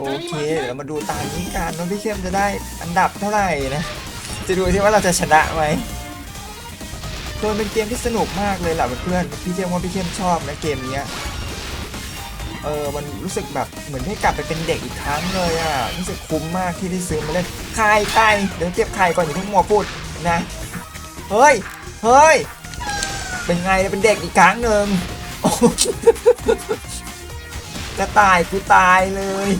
โอเคเดี๋ยวเรามาดูตานี้กันว่าพี่เข้มจะได้อันดับเท่าไหร่นะ จะดูที่ว่าเราจะชนะไหมโดยเป็นเกมที่สนุกมากเลยแหละเพื่อนๆพี่เข้มว่าพี่เข้มชอบนะเกมเนี้ยเออมันรู้สึกแบบเหมือนได้กลับไปเป็นเด็กอีกครั้งเลยอะรู้สึกคุ้มมากที่ได้ซื้อมาเล่นไข่ไข่เดี๋ยวเก็บไข่ก่อนอย่าเพิ่งมัวพูดนะเฮ้ยเฮ้ยเป็นไงเป็นเด็กอีกครั้งหนึ่ง กระต่ายกูตายเลย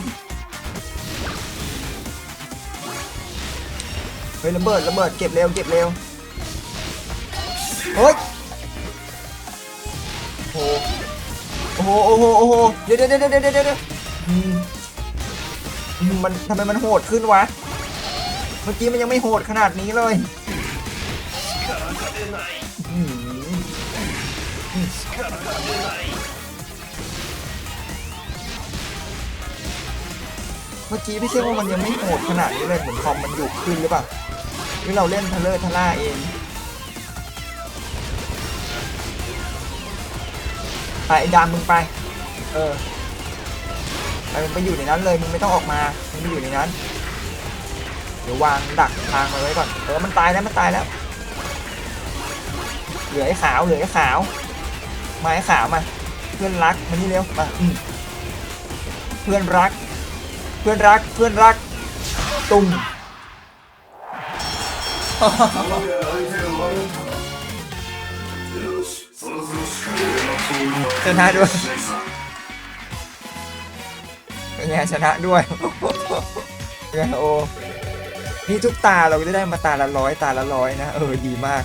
เฮ้ยระเบิดระเบิดเก็บเร็วเก็บเร็วเฮ้ยโอ้โหโอ้โหโอ้โหเดี๋ยวเดี๋ยวเดี๋ยวเดี๋ยวเดี๋ยวเด้อมันทำไมมันโหดขึ้นวะ เมื่อกี้มันยังไม่โหดขนาดนี้เลย เมื่อกี้พี่เชื่อว่ามันยังไม่โหดขนาดนี้เลยเหมือนคอมมันหยุดขึ้นหรือเปล่าหรือเราเล่นทะเลอร์ทะล่าเองไปไอ้ดามมึงไป เออไปมึงไปอยู่ในนั้นเลยมึงไม่ต้องออกมามึงไปอยู่ในนั้น เดี๋ยววางดักทางมาไว้ก่อนเออมันตายแล้วมันตายแล้ว เหลือไอ้ขาวเหลือไอ้ขาวมาไอ้ขาวมา เพื่อนรักมานี่เร็วมาเพื่อนรัก เพื่อนรักเพื่อนรักตุ้มชนะด้วยเป็นไงชนะด้วยเป็นไงโอนี่ทุกตาเราจะได้มาตาละร้อยตาละร้อยนะ เออ ดีมาก